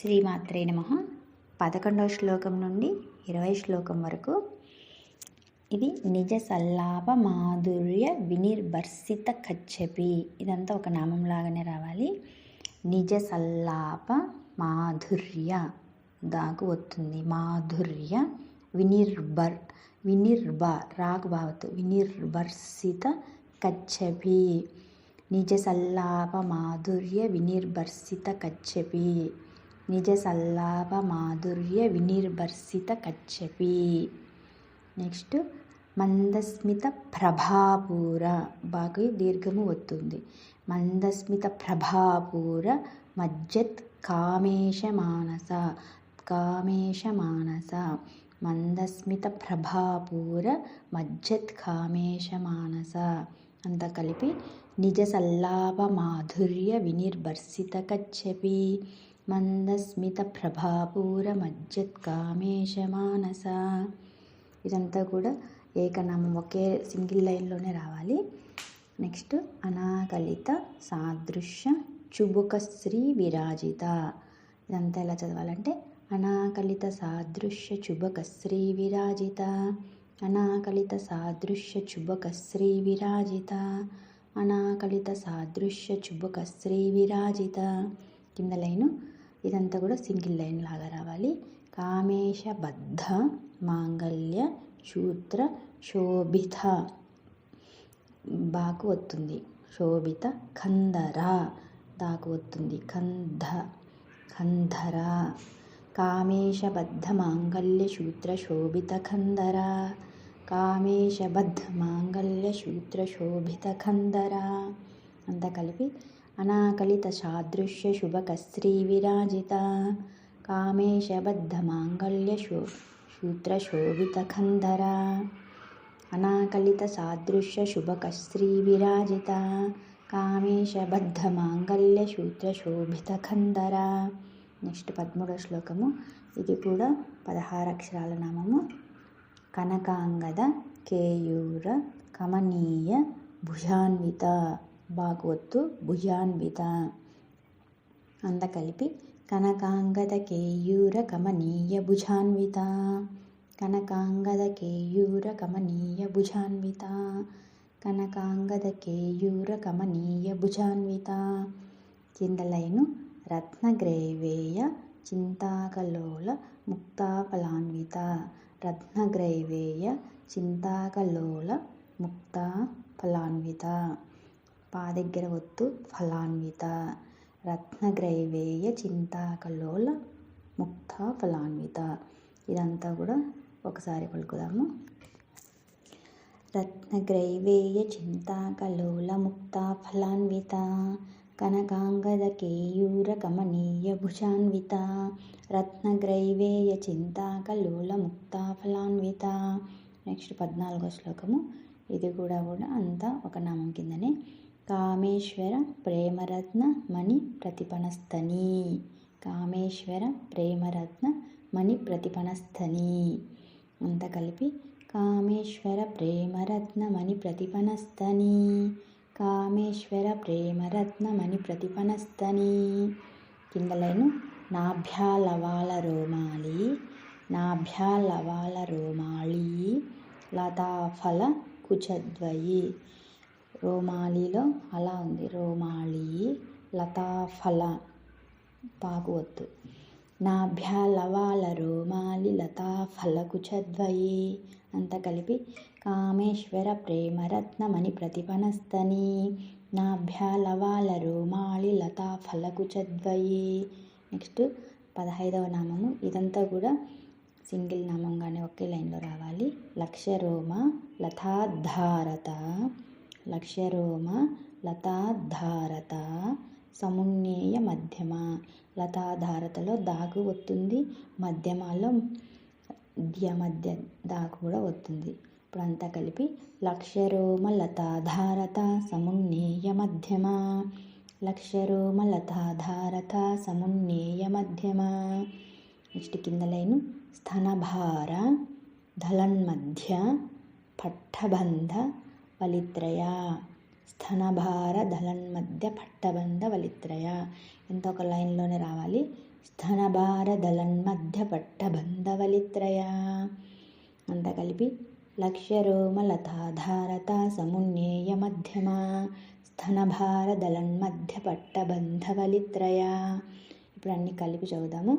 శ్రీమాత్రే నమ. పదకొండవ శ్లోకం నుండి ఇరవై శ్లోకం వరకు ఇది నిజ సల్లాప మాధుర్య వినిర్భర్సిత కచ్చపి. ఇదంతా ఒక నామం లాగానే రావాలి. నిజ సల్లాప మాధుర్య. దాకు వస్తుంది మాధుర్య వినిర్భర్. వినిర్భ రాకు బావతు వినిర్భర్సిత కచ్చపి. నిజ సల్లాప మాధుర్య వినిర్భర్సిత కచ్చపి. నిజ సల్లాప మాధుర్య వినిర్భర్సిత కచ్చపి నెక్స్ట్ మందస్మిత ప్రభాపూర. బాగా దీర్ఘము వస్తుంది మందస్మిత ప్రభాపూర మజ్జత్ కామేశ మానస. కామేశ మానస. మందస్మిత ప్రభాపూర మజ్జత్ కామేశ మానస. అంతా కలిపి నిజ సల్లాప మాధుర్య వినిర్భర్సిత కచ్చపి మందస్మిత ప్రభాపూర మజ్జత్ కామేశ మానస ఇదంతా కూడా ఏకనామం ఒకే సింగిల్ లైన్లోనే రావాలి. నెక్స్ట్ అనాకలిత సాదృశ్య చుబుకశ్రీ విరాజిత. ఇదంతా ఎలా చదవాలంటే అనాకలిత సాదృశ్య చుబకశ్రీ విరాజిత. అనాకలిత సాదృశ్య చుబకశ్రీ విరాజిత. అనాకలిత సాదృశ్య చుబకశ్రీ విరాజిత. కింద లైను ఇదంతా కూడా సింగిల్ లైన్ లాగా రావాలి. కామేశబద్ధ మాంగళ్య శూద్ర శోభిత. బాకు వస్తుంది. శోభిత కందర. దాకు వస్తుంది. కంధ కంధర. కామేశబద్ధ మాంగళ్య శూద్ర శోభిత కందర. కామేశబద్ధ మాంగళ్య శూద్ర శోభిత కందర. అంతా కలిపి అనాకలిత సాదృశ్య శుభకశ్రీ విరాజిత కామేశబద్ధమాంగళ్య శో శూత్ర శోభిత కందర అనాకలిత సాదృశ్య శుభకశ్రీ విరాజిత కామేశబద్ధ మాంగళ్య శూత్ర శోభిత కందర నెక్స్ట్ పద్మూడవ శ్లోకము ఇది కూడా పదహారు అక్షరాల నామము కనకాంగద కేయూర కమనీయ భుజాన్విత భాగవత్తు భుజాన్విత అంత కలిపి కనకాంగద కేయూర కమనీయ భుజాన్విత కనకాంగద కేయూర కమనీయ భుజాన్విత కనకాంగద కేయూర కమనీయ భుజాన్విత చిందలైను రత్నగ్రైవేయ చింతాకలోల ముక్తాఫలాన్విత రత్నగ్రైవేయ చింతాకలోల ముక్తా ఫలాన్విత పా దగ్గర ఒత్తు ఫలాన్విత రత్నగ్రైవేయ చింతాకలోల ముక్త ఫలాన్విత. ఇదంతా కూడా ఒకసారి పలుకుదాము. రత్నగ్రైవేయ చింతాకలోల ముక్త ఫలాన్విత కనకాంగద కేయూర కమనీయ భుజాన్విత రత్నగ్రైవేయ చింతాకలోల ముక్త ఫలాన్విత. నెక్స్ట్ పద్నాలుగో శ్లోకము. ఇది కూడా కూడా అంతా ఒక నామం కిందనే కామేశ్వర ప్రేమరత్న మణి ప్రతిపణస్థని కామేశ్వర ప్రేమరత్న మణి ప్రతిపణస్థని అంత కలిపి కామేశ్వర ప్రేమరత్న మణి ప్రతిపణస్థని కామేశ్వర ప్రేమరత్న మణి ప్రతిపణస్థని కింద లైను నాభ్యాలవాల రోమాలి నాభ్యాలవాల రోమాళి లతాఫల కుచద్వయి. రోమాలిలో అలా ఉంది. రోమాలి లతాఫల పాకువత్తు నాభ్యాలవాల రోమాలి లతాఫలకు కుచద్వయి అంత కలిపి కామేశ్వర ప్రేమరత్నమణి ప్రతిపనస్తని. నాభ్యాలవాల రోమాళి లతాఫల కుచద్వయి నెక్స్ట్ పదహైదవ నామము. ఇదంతా కూడా సింగిల్ నామంగానే ఒకే లైన్లో రావాలి. లక్ష్యరోమ లతాధారత. లక్ష్యరోమ లతాధారత సమున్నేయ మధ్యమ. లతాధారతలో దాగు వస్తుంది మధ్యమాలో ద్య మధ్య దాకు కూడా వస్తుంది ఇప్పుడు అంతా కలిపి లక్ష్యరోమ లతాధారత సమున్నేయ మధ్యమ. లక్ష్యరోమ లతాధారత సమున్నేయ మధ్యమ. నెక్స్ట్ కింద లైను స్థనభార ధలన్మధ్య పట్టబంధ ವಲಿತ್ರಯ ಸ್ತನಭಾರ మధ్య పట్టబంధ వలిత్రయ. ఇంత ఒక లైన్లోనే రావాలి. స్తనభార దళన్మధ్య పట్టబంధ వలిత్రయ. అంతా కలిపి లక్ష్యరోమ లతాధారత సమున్నేయ మధ్యమ. స్తనభార దళన్మధ్య పట్టబంధ వలిత్రయ. ఇప్పుడు అన్నీ కలిపి చదువుదాము.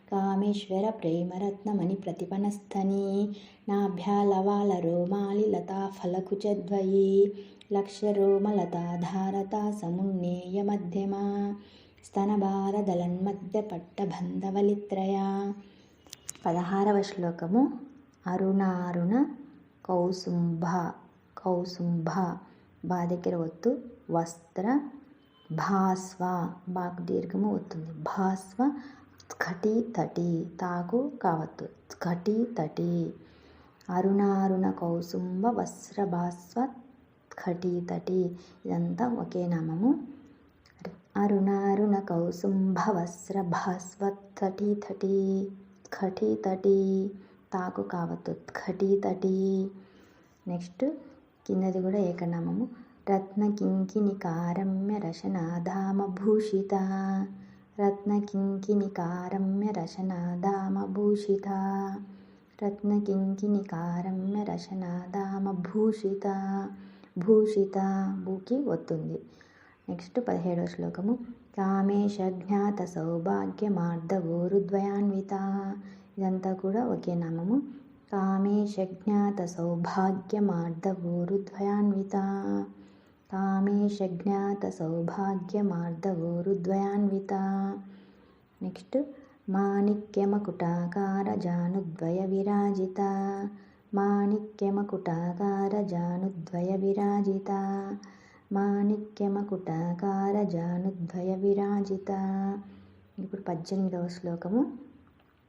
కామేశ్వర ప్రేమరత్నమణి ప్రతిపనస్థని నాభ్యాలవాల రోమాలి లతా ఫలకుచద్వయీ లక్ష్యరోమలతాధారతా సమున్నేయ మధ్యమా స్తనభారదలన్మధ్య పట్టబంధవలిత్రయా పదహారవ శ్లోకము. అరుణారుణ కౌసుంభ. కౌసుంభ. బా దగ్గర ఒత్తు. వస్త్ర. భాస్వ. బాకు దీర్ఘము వస్తుంది భాస్వ స్కటి తటి తాకు కావత్తు స్కటి తటి అరుణారుణ కౌసుంబ వస్త్ర ఖటి తటి ఇదంతా ఒకే నామము. అరుణారుణ కౌసుంభ వస్త్ర భాస్వ తటి తటి ఘటి తటి తాకు కావత్తు ఖటి తటి. నెక్స్ట్ కిందది కూడా ఏకనామము. రత్న కింకిని కారమ్య రశనాధామ భూషిత రత్న కింకిని కారమ్య రశనాధామ భూషిత రత్న కింకిని కారమ్య భూషిత భూషిత భూకి వస్తుంది నెక్స్ట్ పదిహేడవ శ్లోకము. కామేశ జ్ఞాత సౌభాగ్యమార్ధవోరుద్వయాన్విత ఇదంతా కూడా ఒకే నామము. కామేశ జ్ఞాత సౌభాగ్యమార్ధవోరుద్వయాన్విత కామేశ జ్ఞాత సౌభాగ్యమార్ధవోరుద్వయాన్విత నెక్స్ట్ మాణిక్యమకుటాకార జానుద్వయ విరాజిత మాణిక్యమకుటాకార జానుద్వయ విరాజిత మాణిక్యమకుటాకార జానుద్వయ విరాజిత ఇప్పుడు పద్దెనిమిదవ శ్లోకము.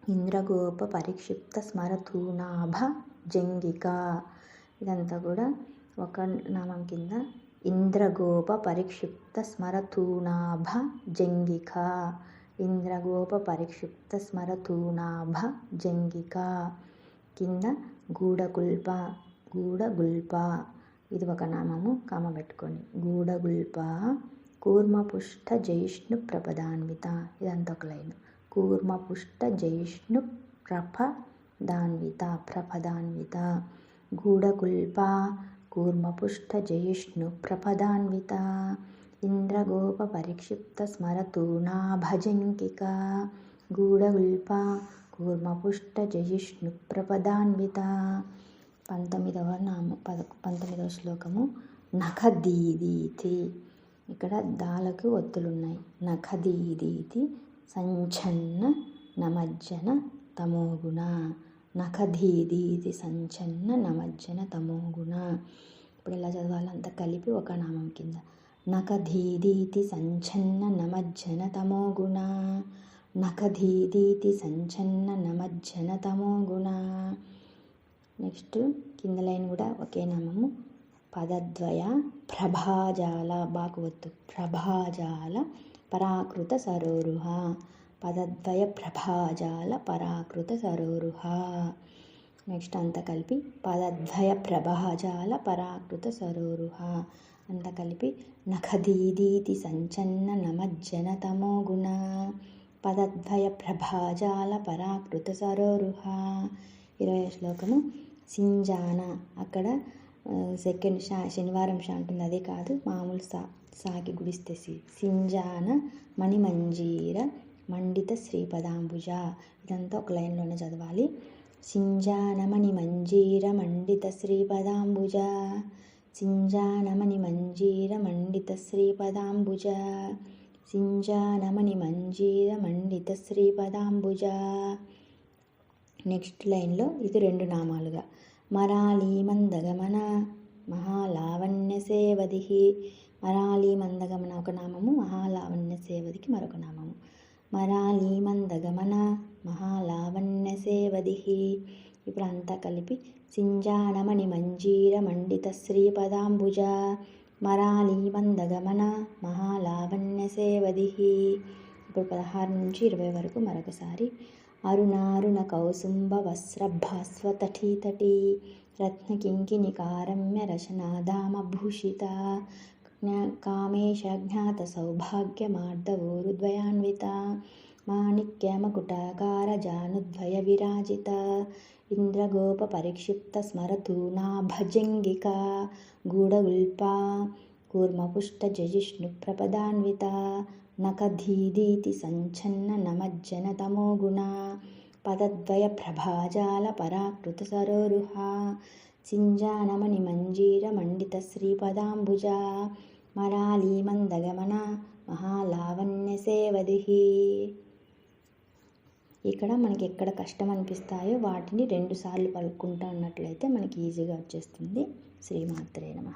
ఇంద్రగోప పరిక్షిప్త స్మరతూనాభ జంగిక. ఇదంతా కూడా ఒక నామం కింద ఇంద్రగోప పరిక్షిప్త స్మరతూనాభ జంగిక ఇంద్రగోప పరిక్షిప్త స్మరతూనాభ జంగిక కింద గూడగుల్ప గూడగుల్ప ఇది ఒక నామము కామ పెట్టుకోండి గూడగుల్ప కూర్మపుష్ట జైష్ణు ప్రపదాన్విత ఇదంతా ఒక లైన్. కూర్మపుష్ట జైష్ణు ప్రపదాన్విత. ప్రపదాన్విత గూడగుల్ప కూర్మపుష్ట జైష్ణు ప్రపదాన్విత. ఇంద్రగోప పరిక్షిప్త స్మరతూనా భజంకిక. గూఢగుల్ప కూర్మపుష్ట జయిష్ణు ప్రపదాన్విత. పంతొమ్మిదవ నామ పద పంతొమ్మిదవ శ్లోకము నఖదీదీతి. ఇక్కడ దాలకు ఒత్తులున్నాయి. నఖదీదీతి సంఛన్న నమజ్జన తమోగుణ. నఖధీది సంచన్న నమజ్జన తమోగుణ. ఇప్పుడు ఎలా చదవాలంతా కలిపి ఒక నామం కింద. నఖధీదీతి సంచన్న నమజ్జన తమోగుణ. నఖధీదీతి సంచన్న నమజ్జన తమోగుణ. నెక్స్ట్ కింద లైన్ కూడా ఒకే నామము. పదద్వయ ప్రభాజాల బాకువత్తు. ప్రభాజాల పరాకృత సరోరుహ. పదద్వయ ప్రభాజాల పరాకృత సరోరుహ నెక్స్ట్ అంతా కలిపి పదద్వయ ప్రభాజాల పరాకృత సరోరుహ అంతా కలిపి నఖదీదీతి సంచన్న నమజ్జన తమో గుణ. పదద్వయ ప్రభాజాల పరాకృత సరోరుహ ఇరవై శ్లోకము. సింజాన. అక్కడ సెకండ్ షా శనివారం షా ఉంటుంది అదే కాదు మామూలు సా సాకి గుడిస్తే సి సింజాన మణిమంజీర మండిత శ్రీపదాంబుజ. ఇదంతా ఒక లైన్లోనే చదవాలి. సింజానమణి మంజీర మండిత శ్రీపదాంబుజ. సింజానమణి మంజీర మండిత శ్రీపదాంబుజ. సింజానమణి మంజీర మండిత శ్రీపదాంబుజ. నెక్స్ట్ లైన్లో ఇది రెండు నామాలుగా. మరాళీ మందగమన మహాలావణ్య సేవది మరాళీ మందగమన ఒక నామము మహాలావణ్య సేవదికి మరొక నామము. మరాళీ మందగమన మహాలావణ్య సేవదిహి ఇప్పుడు అంతా కలిపి సింజానమణి మంజీర మండిత శ్రీపదాంబుజ మరాళీ మందగమన మహాలావణ్య సేవదిహి ఇప్పుడు పదహారు నుంచి ఇరవై వరకు మరొకసారి. అరుణారుణ కౌసుంబ రత్నకింకిని కారమ్య రచనాదామభూషిత కామేశ జ్ఞాత సౌభాగ్యమార్దవోరుద్వయాన్విత మాణిక్యమకుటాకార జానుద్వయ విరాజిత ఇంద్రగోప పరిక్షిప్త స్మరతూనా భజంగికా గూఢగుల్పా కూర్మపుష్ట జజిష్ణు ప్రపదాన్విత నఖధీదీతి సంఛన్న నమజ్జన తమోగుణ పదద్వయ ప్రభాజాల పరాకృత సరోరుహ సింజానమణి మంజీర మండిత శ్రీపదాంబుజ మరాళీ మందగమన మహాలావణ్య ఇక్కడ మనకి ఎక్కడ కష్టం అనిపిస్తాయో వాటిని రెండుసార్లు పలుకుంటా ఉన్నట్లయితే మనకి ఈజీగా వచ్చేస్తుంది. శ్రీమాత్రే నమ.